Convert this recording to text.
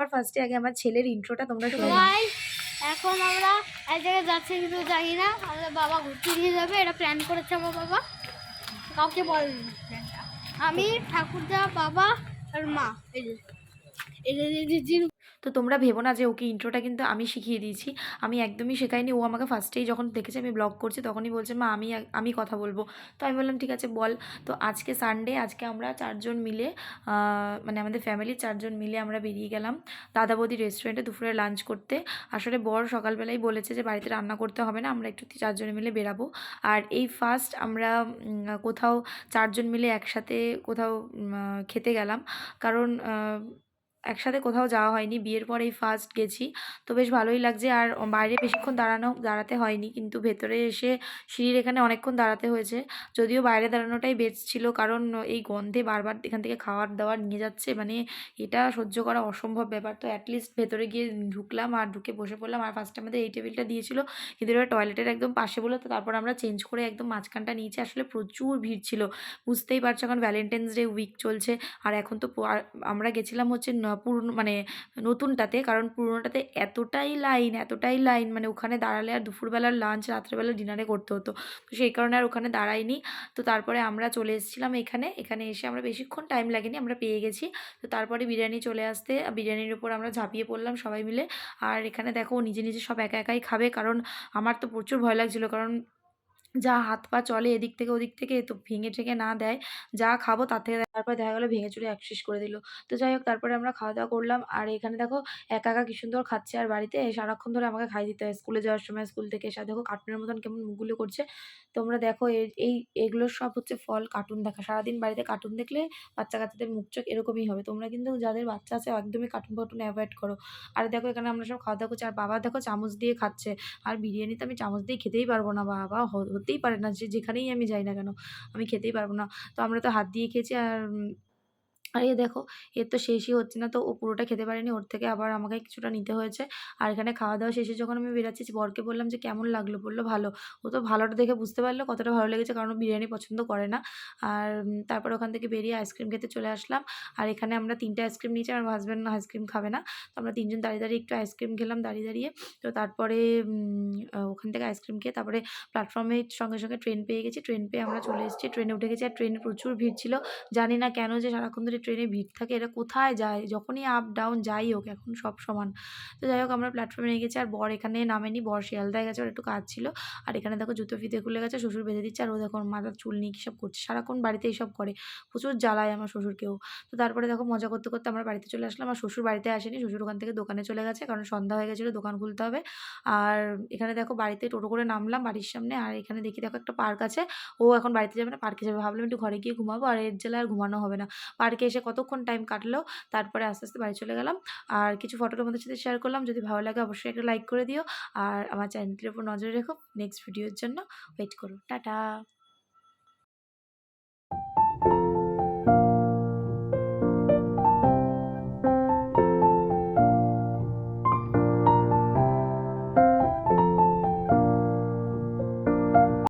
আর ফার্স্টে আগে আমার ছেলের ইন্ট্রোটা তোমরা শুনে এখন আমরা এক জায়গায় যাচ্ছি, কিন্তু জানি না। আমাদের বাবা ঘুরতে নিয়ে যাবে, এটা প্ল্যান করেছে আমার বাবা। কাউকে বলেনি আমি, ঠাকুরদা, বাবা আর মা। এই যে, এই যে- তো তোমরা ভেবো না যে ওকে ইন্ট্রোটা কিন্তু আমি শিখিয়ে দিয়েছি। আমি একদমই শেখাইনি। ও আমাকে ফার্স্টেই যখন দেখেছে, আমি ব্লগ করছি, তখনই বলছে, মা, আমি আমি কথা বলব। তো আমি বললাম, ঠিক আছে, বল। তো আজকে সানডে আজকে আমরা চারজন মিলে মানে আমাদের ফ্যামিলির চারজন মিলে আমরা বেরিয়ে গেলাম দাদা বৌদি রেস্টুরেন্টে দুপুরে লাঞ্চ করতে। আসলে বর সকালবেলাই বলেছে যে, বাড়িতে রান্না করতে হবে না, আমরা একটু চারজনে মিলে বেরাবো। আর এই ফার্স্ট আমরা কোথাও চারজন মিলে একসাথে কোথাও খেতে গেলাম। কারণ একসাথে কোথাও যাওয়া হয়নি, বিয়ের পর এই ফার্স্ট গেছি। তো বেশ ভালোই লাগছে আর বাইরে বেশিক্ষণ দাঁড়ানো, দাঁড়াতে হয়নি। কিন্তু ভেতরে এসে সিঁড়ির এখানে অনেকক্ষণ দাঁড়াতে হয়েছে। যদিও বাইরে দাঁড়ানোটাই বেস্ট ছিল কারণ এই গন্ধে বারবার এখান থেকে খাবার দাবার নিয়ে যাচ্ছে। মানে এটা সহ্য করা অসম্ভব ব্যাপার। তো অ্যাটলিস্ট ভেতরে গিয়ে ঢুকলাম আর ঢুকে বসে পড়লাম। আর ফার্স্টে আমাদের এই টেবিলটা দিয়েছিল। কিন্তু এটা টয়লেটের একদম পাশে বলে তো তারপর আমরা চেঞ্জ করে একদম মাঝখানটা নিয়েছি। আসলে প্রচুর ভিড় ছিল। বুঝতেই পারছ এখন ভ্যালেন্টাইন্স ডে উইক চলছে। আর এখন তো আমরা গেছিলাম হচ্ছে পুরনো মানে নতুনটাতে, কারণ পুরনোটাতে এতটাই লাইন এতটাই লাইন মানে ওখানে দাঁড়ালে আর দুপুরবেলার লাঞ্চ রাত্রেবেলা ডিনারে করতে হতো। তো সেই কারণে আর ওখানে দাঁড়াইনি। তো তারপরে আমরা চলে এসেছিলাম এখানে। এখানে এসে আমরা বেশিক্ষণ টাইম লাগেনি, আমরা পেয়ে গেছি। তো তারপরে বিরিয়ানি চলে আসতে, বিরিয়ানির উপর আমরা ঝাঁপিয়ে পড়লাম সবাই মিলে। আর এখানে দেখো, নিজে নিজে সব একা একাই খাবে, কারণ আমার তো প্রচুর ভয় লাগছিল। কারণ যা হাত পা চলে এদিক থেকে ওদিক থেকে তো ভেঙে ঠেঙে না দেয়। যা খাব তার থেকে তারপর দেখা গেলো ভেঙে চুরে একশেষ করে দিল। তো যাই হোক, তারপরে আমরা খাওয়া দাওয়া করলাম। আর এখানে দেখো, একা একা কি সুন্দর খাচ্ছে। আর বাড়িতে সারাক্ষণ ধরে আমাকে খাই দিতে হয়। স্কুলে যাওয়ার সময়, স্কুল থেকে এসে দেখো কার্টুনের মতন কেমন মুখগুলো করছে। তোমরা দেখো এই, এগুলো সব হচ্ছে ফল, কার্টুন দেখা। সারাদিন বাড়িতে কার্টুন দেখলে বাচ্চা, কাচ্চাদের মুখ, চোখ এরকমই হবে। তোমরা কিন্তু যাদের বাচ্চা আছে একদমই কার্টুন, ফার্টুন অ্যাভয়েড করো। আর দেখো, এখানে আমরা সব খাওয়া দাওয়া করছি। আর বাবা দেখো চামচ দিয়ে খাচ্ছে। আর বিরিয়ানি তো আমি চামচ দিয়ে খেতেই পারব না। বাবা হতেই পারে না যে যেখানেই আমি যাই না কেন, আমি খেতেই পারব না। তো আমরা তো হাত দিয়ে খেয়েছি আর আর এ দেখো, এর তো শেষই হচ্ছে না, তো ও পুরোটা খেতে পারেনি, ওর থেকে আবার আমাকে কিছুটা নিতে হয়েছে। আর এখানে খাওয়া দাওয়া শেষে যখন আমি বেরাচ্ছি, বরকে বললাম যে কেমন লাগল? বলল ভালো। ও তো ভালোটা দেখে বুঝতে পারল, কতটা ভালো লেগেছে, কারণ বিরিয়ানি পছন্দ করে না। আর তারপর ওখান থেকে বেরিয়ে আইসক্রিম খেতে চলে আসলাম। আর এখানে আমরা তিনটে আইসক্রিম নিয়েছি আমার হাজব্যান্ড আইসক্রিম খাবে না। তো আমরা তিনজন দাঁড়িয়ে দাঁড়িয়ে একটু আইসক্রিম খেলাম, দাঁড়িয়ে দাঁড়িয়ে। তো তারপরে ওখান থেকে আইসক্রিম খেয়ে তারপরে প্ল্যাটফর্মে সঙ্গে সঙ্গে ট্রেন পেয়ে গেছি। ট্রেন পেয়ে আমরা চলে এসেছি ট্রেনে উঠে গেছি। আর ট্রেনে প্রচুর ভিড় ছিল। জানি না কেন যে সারাক্ষণ ধরে ট্রেনে ভিড় থাকে, এরা কোথায় যায়? যখনই আপ ডাউন যাই হোক, এখন সব সমান। তো যাই হোক, আমরা প্ল্যাটফর্মে নিয়ে গেছি, আর বর এখানে নামেনি। বর শিয়ালদায় গেছে, ওর একটু কাজ ছিল। আর এখানে দেখো জুতো ফিতে খুলে গেছে, শ্বশুর বেঁধে দিচ্ছে, আর ও দেখো মাথার চুল নিয়ে কী সব করছে। সারাক্ষণ বাড়িতে এইসব করে, প্রচুর জ্বালায় আমার শ্বশুরকেও। তো তারপরে দেখো মজা করতে করতে আমরা বাড়িতে চলে আসলাম, আর শ্বশুর বাড়িতে আসেনি, শ্বশুর ওখান থেকে দোকানে চলে গেছে, কারণ সন্ধ্যা হয়ে গেছিল, দোকান খুলতে হবে। আর এখানে দেখো বাড়িতে টোটো করে নামলাম বাড়ির সামনে, আর এখানে দেখি দেখো একটা পার্ক আছে। ও এখন বাড়িতে যাবে না, পার্কে যাবে, ভাবলাম একটু ঘরে গিয়ে ঘুমাবো, আর এর জেলা আর ঘুমানো হবে না। পার্কে এসে কতক্ষণ টাইম কাটলো, তারপরে আস্তে আস্তে বাড়ি চলে গেলাম। আর কিছু ফটো তোমাদের সাথে শেয়ার করলাম, যদি ভালো লাগে অবশ্যই একটা লাইক করে দিও। আর আমার চ্যানেলটির উপর নজর রেখো নেক্সট ভিডিওর জন্য ওয়েট করো। টাটা!